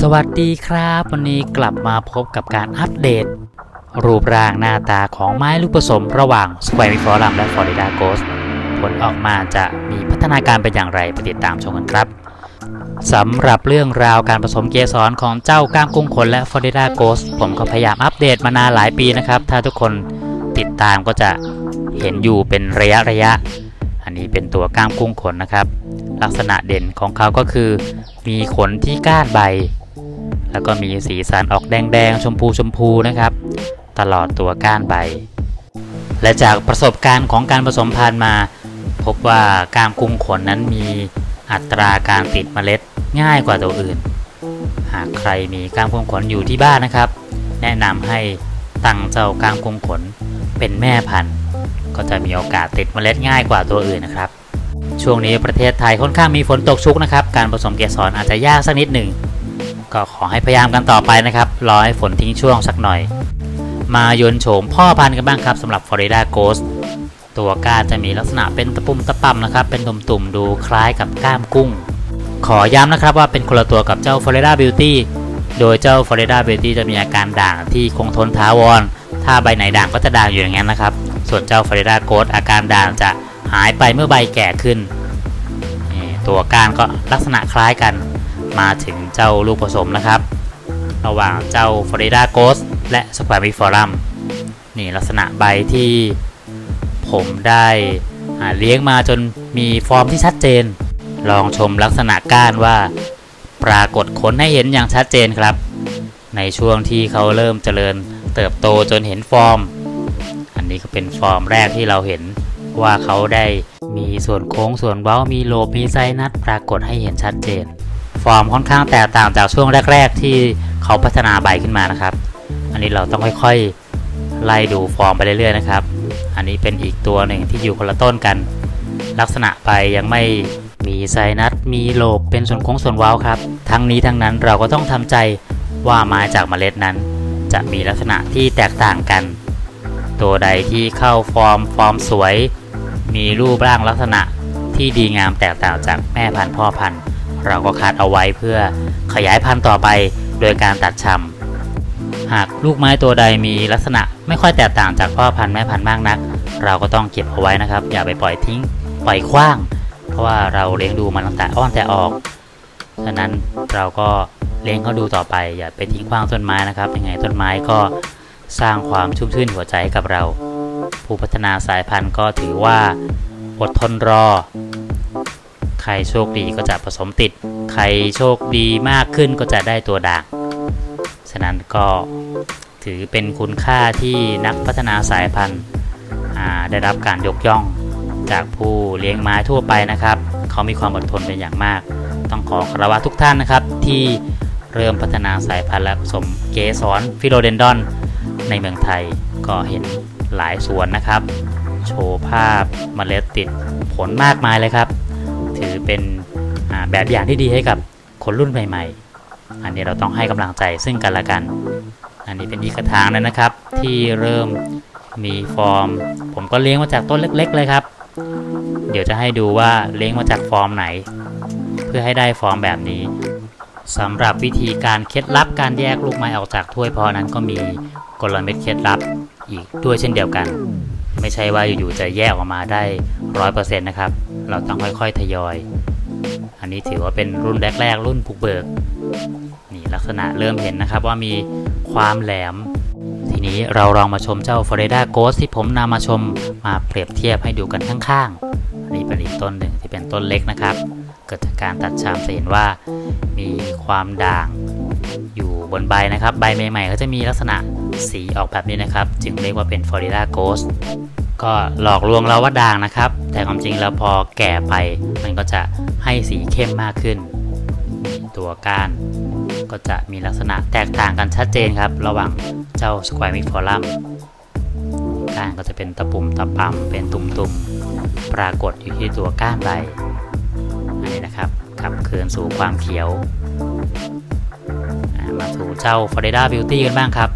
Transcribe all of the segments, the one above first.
สวัสดีครับ วันนี้กลับมาพบกับการอัปเดต รูปร่างหน้าตาของไม้ลูกผสมระหว่าง Square m i f o r u m และ Florida Ghost ผลออกมาจะมีพัฒนาการเป็นอย่างไรไปติดตามชมกันครับสำหรับเรื่องราวการผสมเกสรของเจ้าก้ามกุ้งขนและ Florida Ghost ผมก็พยายามอัปเดตมานานหลายปีนะครับ ถ้าทุกคนติดตามก็จะเห็นอยู่เป็นระยะระยะ อันนี้เป็นตัวก้ามกุ้งขนนะครับ ลักษณะเด่นของเขาก็คือ มีขนที่ก้านใบ แล้วก็มีสีสันออกแดงๆ ชมพูชมพูนะครับ ตลอดตัวก้านใบ และจากประสบการณ์ของการผสมพันธุ์มา พบว่าก้ามกุ้งขนนั้นมีอัตราการติดเมล็ดง่ายกว่าตัวอื่น หากใครมีก้ามกุ้งขนอยู่ที่บ้านนะครับ แนะนำให้ตั้งเจ้าก้ามกุ้งขนเป็นแม่พันธุ์ ก็จะมีโอกาสติดเมล็ดง่ายกว่าตัวอื่นนะครับ ช่วงนี้ประเทศไทยค่อนข้างมีฝนตกชุกนะครับ การผสมเกสรอาจจะยากสักนิดหนึ่ง ก็ขอให้พยายามกันต่อไปนะครับ รอให้ฝนทิ้งช่วงสักหน่อย มาโยนโฉมพ่อพันธุ์กันบ้างครับสำหรับ Florida Ghost ตัวก้านจะมีลักษณะเป็นตะปุ่มตะป่ำนะครับ เป็นตุ่มๆดูคล้ายกับก้ามกุ้ง ขอย้ำนะครับว่าเป็นคนละตัวกับเจ้า Florida Beauty โดยเจ้า Florida Beauty จะมีอาการด่างที่คงทนท้าวร ถ้าใบไหนด่างก็จะด่างอยู่อย่างนั้นนะครับ ส่วนเจ้า Florida Ghost อาการด่างจะ หายไปเมื่อใบแก่ขึ้น ตัวก้านก็ลักษณะคล้ายกัน มาถึงเจ้าลูกผสมนะครับ ระหว่างเจ้า Florida Ghost และ Square Big Forum นี่ลักษณะใบที่ผมได้เลี้ยงมาจนมีฟอร์มที่ชัดเจน ลองชมลักษณะก้านว่า ปรากฏขนให้เห็นอย่างชัดเจนครับ ในช่วงที่เขาเริ่มเจริญเติบโตจนเห็นฟอร์ม อันนี้ก็เป็นฟอร์มแรกที่เราเห็น ว่าเขาได้มีส่วนโค้งส่วนเว้ามีโลบมีไซนัสปรากฏให้เห็นชัดเจน ฟอร์มค่อนข้างแตกต่างจากช่วงแรก ๆ ที่เขาพัฒนาใบขึ้นมานะครับ อันนี้เราต้องค่อยๆไล่ดูฟอร์มไปเรื่อยๆนะครับ อันนี้เป็นอีกตัวหนึ่งที่อยู่คนละต้นกัน ลักษณะใบยังไม่มีไซนัสมีโลบเป็นส่วนโค้งส่วนเว้าครับ ทั้งนี้ทั้งนั้นเราก็ต้องทำใจว่าไม้จากเมล็ดนั้น จะมีลักษณะที่แตกต่างกัน ตัวใดที่เข้าฟอร์มฟอร์มสวย มีรูปร่างลักษณะที่ดีงามแตกต่างจากแม่พันธุ์พ่อพันธุ์ เราก็คัดเอาไว้เพื่อขยายพันธุ์ต่อไปโดยการตัดชำหากลูกไม้ตัวใดมีลักษณะไม่ค่อยแตกต่างจากพ่อพันธุ์แม่พันธุ์มากนัก เราก็ต้องเก็บเอาไว้นะครับ อย่าไปปล่อยทิ้ง ปล่อยขว้าง เพราะว่าเราเลี้ยงดูมันตั้งแต่อ้อนแต่ออกฉะนั้นเราก็เลี้ยงเขาดูต่อไปอย่าไปทิ้งขว้างต้นไม้นะครับยังไงต้นไม้ก็สร้างความชุ่มชื่นหัวใจให้กับเรา ผู้พัฒนาสายพันธุ์ก็ถือว่าอดทนรอ ใครโชคดีก็จะผสมติด ใครโชคดีมากขึ้นก็จะได้ตัวด่าง ฉะนั้นก็ถือเป็นคุณค่าที่นักพัฒนาสายพันธุ์ได้รับการยกย่องจากผู้เลี้ยงไม้ทั่วไปนะครับ เขามีความอดทนเป็นอย่างมาก ต้องขอคารวะทุกท่านนะครับ ที่เริ่มพัฒนาสายพันธุ์และผสมเกสรฟิโลเดนดอน ในเมืองไทยก็เห็น หลายสวนนะครับ โชว์ภาพเมล็ดติดผลมากมายเลยครับ ถือเป็นแบบอย่างที่ดีให้กับคนรุ่นใหม่ๆ อันนี้เราต้องให้กำลังใจซึ่งกันและกัน อันนี้เป็นอีกกระถางแล้วนะครับ ที่เริ่มมีฟอร์ม ผมก็เลี้ยงมาจากต้นเล็ก ๆ เลยครับ เดี๋ยวจะให้ดูว่าเลี้ยงมาจากฟอร์มไหน เพื่อให้ได้ฟอร์มแบบนี้ สำหรับวิธีการเคล็ดลับการแยกลูกไม้ออกจากถ้วยพอนั้นก็มีกลเม็ดเคล็ดลับอีกด้วยเช่นเดียวกัน ไม่ใช่ว่าอยู่ๆจะแยกออกมาได้ร้อยเปอร์เซ็นต์นะครับ เราต้องค่อยๆทยอย อันนี้ถือว่าเป็นรุ่นแรก ๆ รุ่นปุกเบิกนี่ลักษณะเริ่มเห็นนะครับว่ามีความแหลม ทีนี้เราลองมาชมเจ้า Florida Ghost ที่ผมนำมาชมมาเปรียบเทียบให้ดูกันข้างๆอันนี้เป็นอีกต้นหนึ่งที่เป็นต้นเล็กนะครับ เกิดจากการตัดชามจะเห็นว่ามีความด่างอยู่บนใบนะครับ ใบใหม่ๆก็จะมีลักษณะสีออกแบบนี้นะครับ จึงเรียกว่าเป็น Florida Ghost ก็หลอกลวงเราว่าด่างนะครับ แต่ความจริงแล้วพอแก่ไป มันก็จะให้สีเข้มมากขึ้น ตัวก้านก็จะมีลักษณะแตกต่างกันชัดเจนครับ ระหว่างเจ้า Square Mix Forum ก้านก็จะเป็นตะปุ่มตะปำเป็นตุ่มๆ ปรากฏอยู่ที่ตัวก้านใบ อันนี้นะครับขับเคลื่อนสู่ความเขียว มาสู่เจ้า Florida Beauty กันบ้างครับ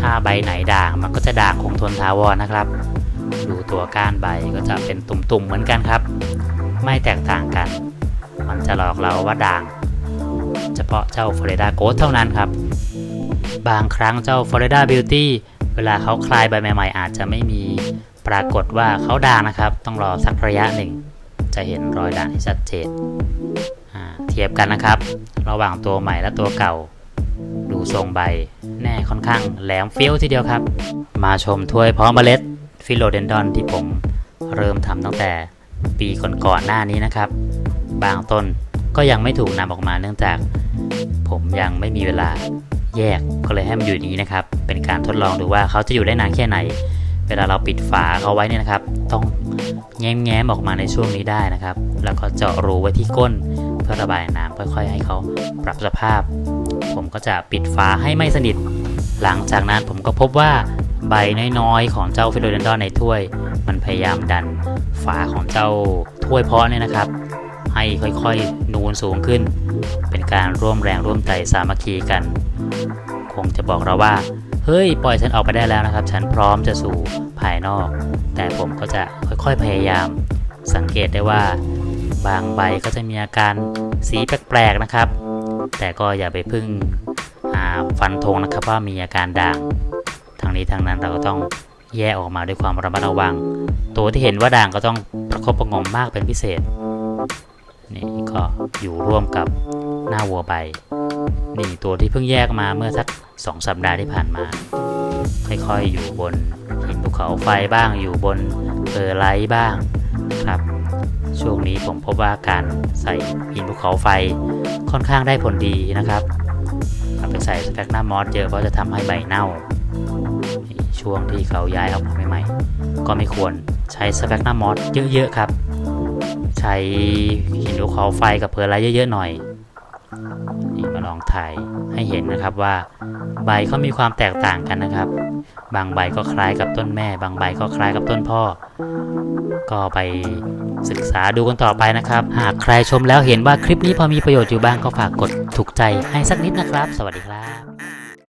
ถ้าใบไหนด่างมันก็จะด่างคงทนทาวรนะครับ ดูตัวก้านใบก็จะเป็นตุ่มๆเหมือนกันครับ ไม่แตกต่างกัน มันจะหลอกเราว่าด่าง เฉพาะเจ้า Florida g o เท่านั้นครับ บางครั้งเจ้า Florida Beauty เวลาเขาคลายใบใหม่ ๆ อาจจะไม่มีปรากฏว่าเขาด่างนะครับ ต้องรอสักระยะหนึ่ง จะเห็นรอยด่างที่ชัดเจนเทียบกันนะครับ ระหว่างตัวใหม่และตัวเก่า ดูทรงใบ แน่ค่อนข้างแหลมเฟี้ยวทีเดียวครับ มาชมถ้วยเพาะเมล็ดฟิโลเดนดอนที่ผมเริ่มทำตั้งแต่ปีก่อนๆหน้านี้นะครับ บางต้นก็ยังไม่ถูกนำออกมาเนื่องจาก ผมยังไม่มีเวลาแยกก็เลยให้มันอยู่อย่างนี้นะครับ เป็นการทดลองดูว่าเขาจะอยู่ได้นานแค่ไหน เวลาเราปิดฝาเขาไว้เนี่ยนะครับ ต้องแง้มแง้มออกมาในช่วงนี้ได้นะครับ แล้วก็เจาะรูไว้ที่ก้น เพื่อระบายน้ำค่อยๆ ให้เขาปรับสภาพ ผมก็จะปิดฝาให้ไม่สนิท หลังจากนั้นผมก็พบว่าใบน้อยๆ ของเจ้าฟิโลเดนดอนในถ้วย มันพยายามดันฝาของเจ้าถ้วยเพาะเนี่ยนะครับ ให้ค่อยๆ นูนสูงขึ้น เป็นการร่วมแรงร่วมใจสามัคคีกัน คงจะบอกเราว่า เฮ้ย ปล่อยฉันออกไปได้แล้วนะครับ ฉันพร้อมจะสู่ภายนอก แต่ผมก็จะค่อยๆพยายาม สังเกตได้ว่า บางใบก็จะมีอาการสีแปลกๆนะครับ แต่ก็อย่าไปพึ่งฟันธงนะครับว่ามีอาการด่างทางนี้ทางนั้นเราก็ต้องแยกออกมาด้วยความระมัดระวัง ตัวที่เห็นว่าด่างก็ต้องประคบประงมมากเป็นพิเศษนี่ก็อยู่ร่วมกับหน้าวัวใบ นี่ตัวที่เพิ่งแยกมาเมื่อสักสองสัปดาห์ที่ผ่านมา ค่อยๆอยู่บนหินภูเขาไฟบ้างอยู่บนเออร์ไลท์บ้างครับ ช่วงนี้ผมพบว่าการใส่หินภูเขาไฟค่อนข้างได้ผลดีนะครับเอาไปใส่สแปกหน้ามอสเยอะเพราะจะทำให้ใบเน่า ช่วงที่เขาย้ายออกมาใหม่ๆก็ไม่ควรใช้สแปกหน้ามอสเยอะๆครับ ใช้หินภูเขาไฟกับเพอร์ไลท์เยอะๆหน่อย องถ่ายให้เห็นนะครับว่า ใบเขามีความแตกต่างกันนะครับ บางใบก็คล้ายกับต้นแม่ บางใบก็คล้ายกับต้นพ่อ ก็ไปศึกษาดูกันต่อไปนะครับ หากใครชมแล้วเห็นว่าคลิปนี้พอมีประโยชน์อยู่บ้างก็ฝากกดถูกใจให้สักนิดนะครับ สวัสดีครับ